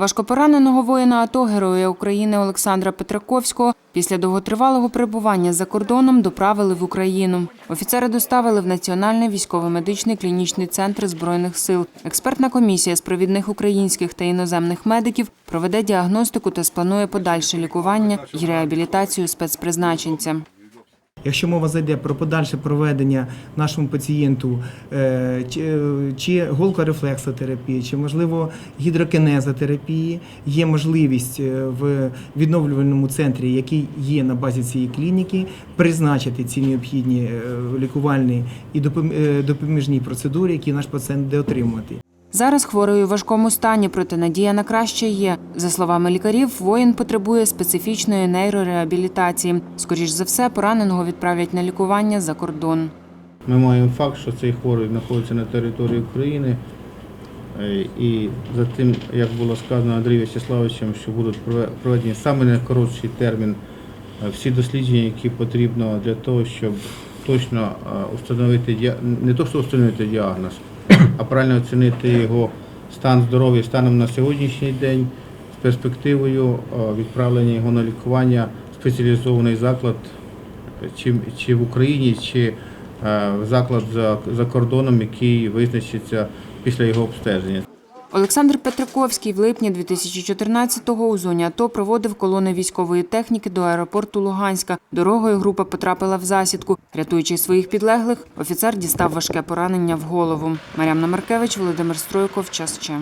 Важкопораненого воїна АТО Героя України Олександра Петраковського після довготривалого перебування за кордоном доправили в Україну. Офіцери доставили в Національний військово-медичний клінічний центр збройних сил. Експертна комісія з провідних українських та іноземних медиків проведе діагностику та спланує подальше лікування і реабілітацію спецпризначенця. Якщо мова зайде про подальше проведення нашому пацієнту е, чи, е, голкорефлексотерапії, чи можливо гідрокінезотерапії, є можливість е, в відновлювальному центрі, який є на базі цієї клініки, призначити ці необхідні лікувальні і допом- допоміжні процедури, які наш пацієнт буде отримувати. Зараз хворий у важкому стані, проте надія на краще є. За словами лікарів, воїн потребує специфічної нейрореабілітації. Скоріш за все, пораненого відправлять на лікування за кордон. Ми маємо факт, що цей хворий знаходиться на території України. Е, І за тим, як було сказано Андрієм Вячеславовичем, що будуть проведені саме найкоротший термін е, всі дослідження, які потрібно для того, щоб точно е, установити не то, що установити діагноз, а правильно оцінити його стан здоров'я станом на сьогоднішній день з перспективою е, відправлення його на лікування в спеціалізований заклад чи, чи в Україні, чи е, заклад за, за кордоном, який визначиться після його обстеження. Олександр Петриковський в липні 2014-го у зоні АТО проводив колони військової техніки до аеропорту Луганська. Дорогою група потрапила в засідку. Рятуючи своїх підлеглих, офіцер дістав важке поранення в голову. Мар'яна Маркевич, Володимир Стройков. Час ще.